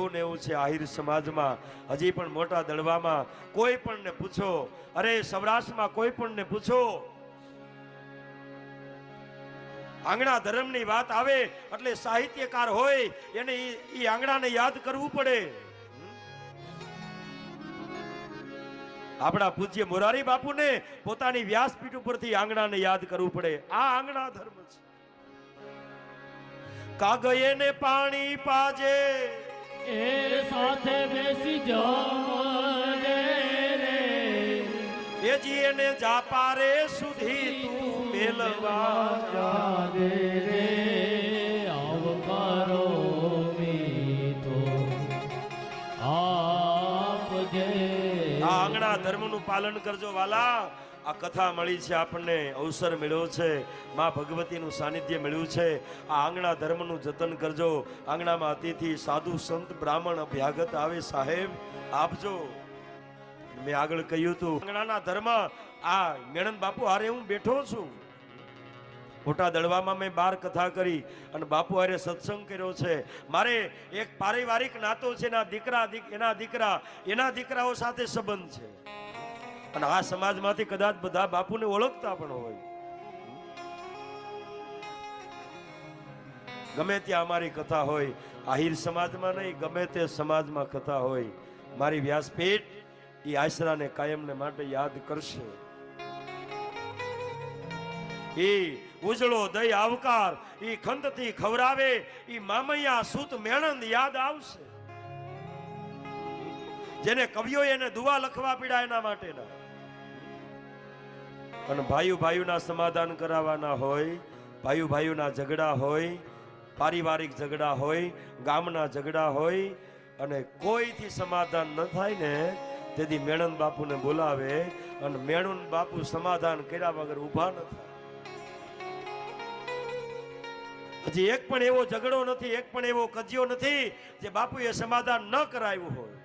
એવું ને એવું છે આહિર સમાજમાં, હજી પણ મોટા દળવામાં કોઈ પણ ને પૂછો, અરે સૌરાષ્ટ્રમાં કોઈ પણ ને પૂછો. આંગણા ધર્મની વાત આવે એટલે સાહિત્યકાર હોય, એને એ આંગણાને યાદ કરવું પડે. આપણા પૂજ્ય મોરારી બાપુને પોતાની વ્યાસપીઠ ઉપરથી આંગણાને યાદ કરવું પડે. આ આંગણા ધર્મ છે. કાગયે ને પાણી પાજે. એ સાથે બેસી જમજે રે. એ જીએને જાપારે સુધી તું મેલવા જાજે રે. આવકારો આપ આપજે આ આંગણા ધર્મનું પાલન કરજો વાલા. આ કથા મળી છે, આપણને અવસર મળ્યો છે. માં ભગવતીનું સાનિધ્ય મળ્યું છે. આ આંગણા ધર્મનું જતન કરજો. આંગણામાં અતિથિ સાધુ સંત બ્રાહ્મણ અભ્યાગત આવે સાહેબ, આપજો. મેં આગળ કહ્યું હતું આંગણાના ધર્મ, આ મેણન બાપુ, હારે હું બેઠો છું. મોટા દળવામાં મેં બાર કથા કરી અને બાપુ હારે સત્સંગ કર્યો છે. મારે એક પારિવારિક નાતો છે એના દીકરા એના દીકરા, એના દીકરાઓ સાથે સંબંધ છે. અને આ સમાજમાંથી કદાચ બધા બાપુને ઓળખતા પણ હોય. ગમે ત્યાં અમારી કથા હોય, આહિર સમાજમાં નહીં, ગમે તે સમાજમાં કથા હોય, મારી વ્યાસપીઠ એ આશરાને કાયમને માટે યાદ કરશે. એ ઉજળો દય આવકાર એ ખંતથી ખવરાવે એ મામૈયા સુત મેણંદ યાદ આવશે. જેને કવિઓ એને દુવા લખવા પીડા એના માટેના. અને ભાઈઓ ભાઈઓના સમાધાન કરાવવાના હોય, ભાઈઓ ભાઈઓના ઝઘડા હોય, પારિવારિક ઝઘડા હોય, ગામના ઝઘડા હોય, અને કોઈથી સમાધાન ન થાય ને, તેથી મેણંદ બાપુને બોલાવે અને મેણુન બાપુ સમાધાન કર્યા વગર ઊભા ન થાય. હજી એક પણ એવો ઝઘડો નથી એક પણ એવો કજિયો નથી જે બાપુએ સમાધાન ન કરાવ્યું હોય.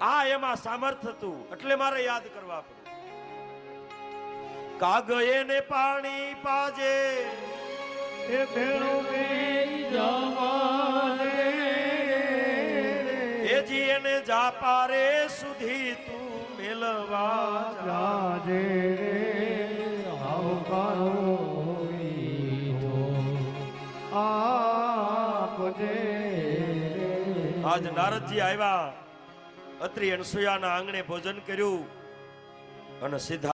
આ એમાં સામર્થ્ય હતું એટલે મારે યાદ કરવા પડે. કાગયે ને પાણી પાજે. એ ભેળો એને જાપારે સુધી તું મેલવા આજ નારદજી આવ્યા. અત્રિ અનસુયાના આંગણે ભોજન કર્યું અને સીધા